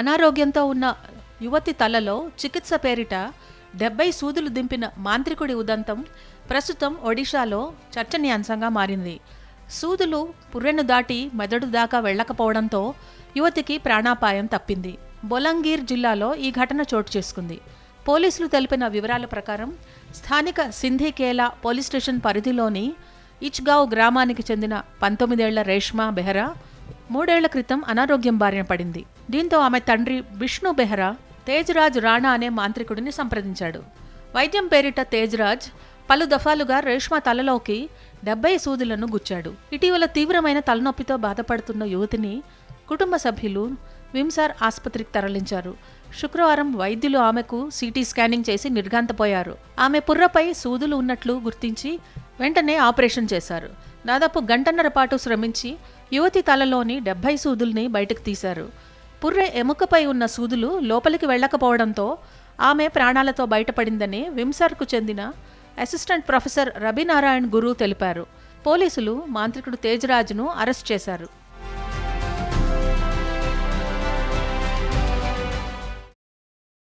అనారోగ్యంతో ఉన్న యువతి తలలో చికిత్స పేరిట డెబ్బై సూదులు దింపిన మాంత్రికుడి ఉదంతం ప్రస్తుతం ఒడిశాలో చర్చనీయాంశంగా మారింది. సూదులు పుర్రెను దాటి మెదడు దాకా వెళ్ళకపోవడంతో యువతికి ప్రాణాపాయం తప్పింది. బొలంగీర్ జిల్లాలో ఈ ఘటన చోటు చేసుకుంది. పోలీసులు తెలిపిన వివరాల ప్రకారం స్థానిక సింధికేలా పోలీస్ స్టేషన్ పరిధిలోని ఇచ్గావ్ గ్రామానికి చెందిన పంతొమ్మిదేళ్ళ రేష్మా బెహ్రా మూడేళ్ళ క్రితం అనారోగ్యం బారిన పడింది. దీంతో ఆమె తండ్రి విష్ణు బెహ్రా తేజ్రాజ్ రాణా అనే మాంత్రికుడిని సంప్రదించాడు. వైద్యం పేరిట తేజ్రాజ్ పలు దఫాలుగా రేష్మా తలలోకి డెబ్బై సూదులను గుచ్చాడు. ఇటీవల తీవ్రమైన తలనొప్పితో బాధపడుతున్న యువతిని కుటుంబ సభ్యులు విమ్సార్ ఆసుపత్రికి తరలించారు. శుక్రవారం వైద్యులు ఆమెకు సిటీ స్కానింగ్ చేసి నిర్ఘాంతపోయారు. ఆమె పుర్రపై సూదులు ఉన్నట్లు గుర్తించి వెంటనే ఆపరేషన్ చేశారు. దాదాపు గంటన్నర పాటు శ్రమించి యువతి తలలోని డెబ్బై సూదుల్ని బయటకు తీశారు. పుర్రె ఎముకపై ఉన్న సూదులు లోపలికి వెళ్ళకపోవడంతో ఆమె ప్రాణాలతో బయటపడిందని విమ్సర్కు చెందిన అసిస్టెంట్ ప్రొఫెసర్ రవినారాయణ్ గురు తెలిపారు. పోలీసులు మాంత్రికుడు తేజరాజ్ను అరెస్ట్ చేశారు.